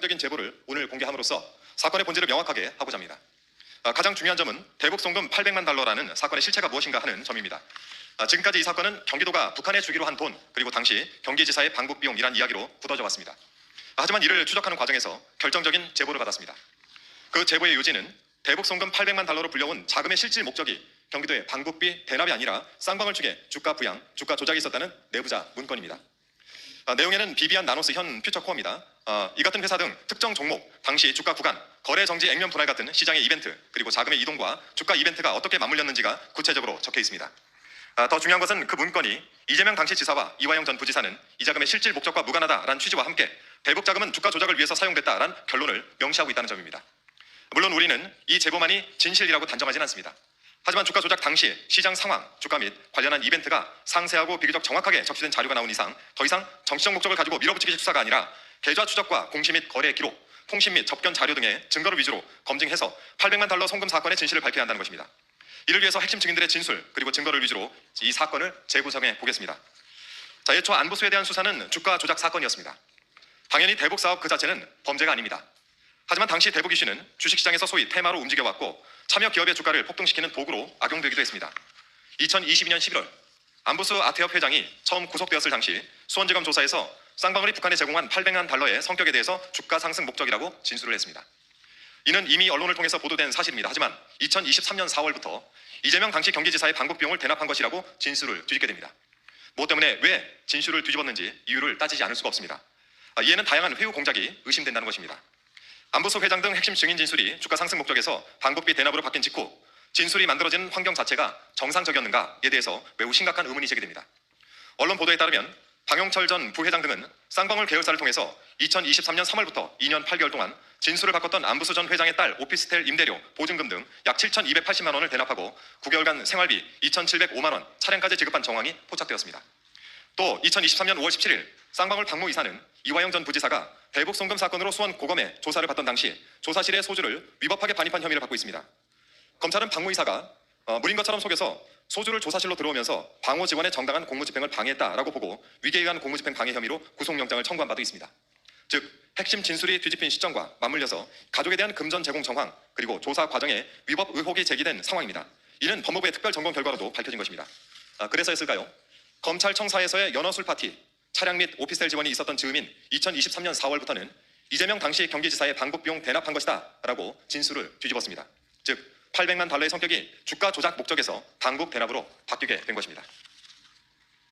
적인 제보를 오늘 공개함으로써 사건의 본질을 명확하게 하고자 합니다. 아, 가장 중요한 점은 대북 송금 800만 달러라는 사건의 실체가 무엇인가 하는 점입니다. 아, 지금까지 이 사건은 경기도가 북한에 주기로 한 돈 그리고 당시 경기지사의 방북 비용이란 이야기로 굳어져 왔습니다. 아, 하지만 이를 추적하는 과정에서 결정적인 제보를 받았습니다. 그 제보의 요지는 대북 송금 800만 달러로 불려온 자금의 실질 목적이 경기도의 방북비 대납이 아니라 쌍방울 측의 주가 부양, 주가 조작이 있었다는 내부자 문건입니다. 아, 내용에는 비비안 나노스 현 퓨처코어입니다. 아, 이 같은 회사 등 특정 종목, 당시 주가 구간, 거래 정지 액면 분할 같은 시장의 이벤트, 그리고 자금의 이동과 주가 이벤트가 어떻게 맞물렸는지가 구체적으로 적혀 있습니다. 아, 더 중요한 것은 그 문건이 이재명 당시 지사와 이화영 전 부지사는 이 자금의 실질 목적과 무관하다라는 취지와 함께 대북 자금은 주가 조작을 위해서 사용됐다라는 결론을 명시하고 있다는 점입니다. 물론 우리는 이 제보만이 진실이라고 단정하진 않습니다. 하지만 주가 조작 당시 시장 상황, 주가 및 관련한 이벤트가 상세하고 비교적 정확하게 적시된 자료가 나온 이상 더 이상 정치적 목적을 가지고 밀어붙이기 수사가 아니라 계좌 추적과 공시 및 거래 기록, 통신 및 접견 자료 등의 증거를 위주로 검증해서 800만 달러 송금 사건의 진실을 밝혀야 한다는 것입니다. 이를 위해서 핵심 증인들의 진술 그리고 증거를 위주로 이 사건을 재구성해 보겠습니다. 자, 애초 안보수에 대한 수사는 주가 조작 사건이었습니다. 당연히 대북 사업 그 자체는 범죄가 아닙니다. 하지만 당시 대북 이슈는 주식시장에서 소위 테마로 움직여왔고 참여 기업의 주가를 폭등시키는 도구로 악용되기도 했습니다. 2022년 11월 안보수 아태협 회장이 처음 구속되었을 당시 수원지검 조사에서 쌍방울이 북한에 제공한 800만 달러의 성격에 대해서 주가 상승 목적이라고 진술을 했습니다. 이는 이미 언론을 통해서 보도된 사실입니다. 하지만 2023년 4월부터 이재명 당시 경기지사의 방북 비용을 대납한 것이라고 진술을 뒤집게 됩니다. 무엇 때문에 왜 진술을 뒤집었는지 이유를 따지지 않을 수가 없습니다. 아, 이에는 다양한 회유 공작이 의심된다는 것입니다. 안보수 회장 등 핵심 증인 진술이 주가 상승 목적에서 방북비 대납으로 바뀐 직후 진술이 만들어진 환경 자체가 정상적이었는가에 대해서 매우 심각한 의문이 제기됩니다. 언론 보도에 따르면 방용철 전 부회장 등은 쌍방울 계열사를 통해서 2023년 3월부터 2년 8개월 동안 진술을 바꿨던 안부수 전 회장의 딸 오피스텔 임대료, 보증금 등 약 7,280만 원을 대납하고 9개월간 생활비 2,705만 원, 차량까지 지급한 정황이 포착되었습니다. 또 2023년 5월 17일 쌍방울 박모 이사는 이화영 전 부지사가 대북 송금 사건으로 수원 고검에 조사를 받던 당시 조사실의 소주를 위법하게 반입한 혐의를 받고 있습니다. 검찰은 박모 이사가 어, 물인 것처럼 속여서 소주를 조사실로 들어오면서 방호 직원의 정당한 공무집행을 방해했다라고 보고 위계에 의한 공무집행 방해 혐의로 구속영장을 청구한 바도 있습니다. 즉 핵심 진술이 뒤집힌 시점과 맞물려서 가족에 대한 금전 제공 정황 그리고 조사 과정에 위법 의혹이 제기된 상황입니다. 이는 법무부의 특별 점검 결과로도 밝혀진 것입니다. 아, 그래서였을까요? 검찰청사에서의 연어술 파티, 차량 및 오피스텔 지원이 있었던 즈음인 2023년 4월부터는 이재명 당시 경기지사의 방북 비용 대납한 것이다 라고 진술을 뒤집었습니다. 즉 800만 달러의 성격이 주가 조작 목적에서 방북 대납으로 바뀌게 된 것입니다.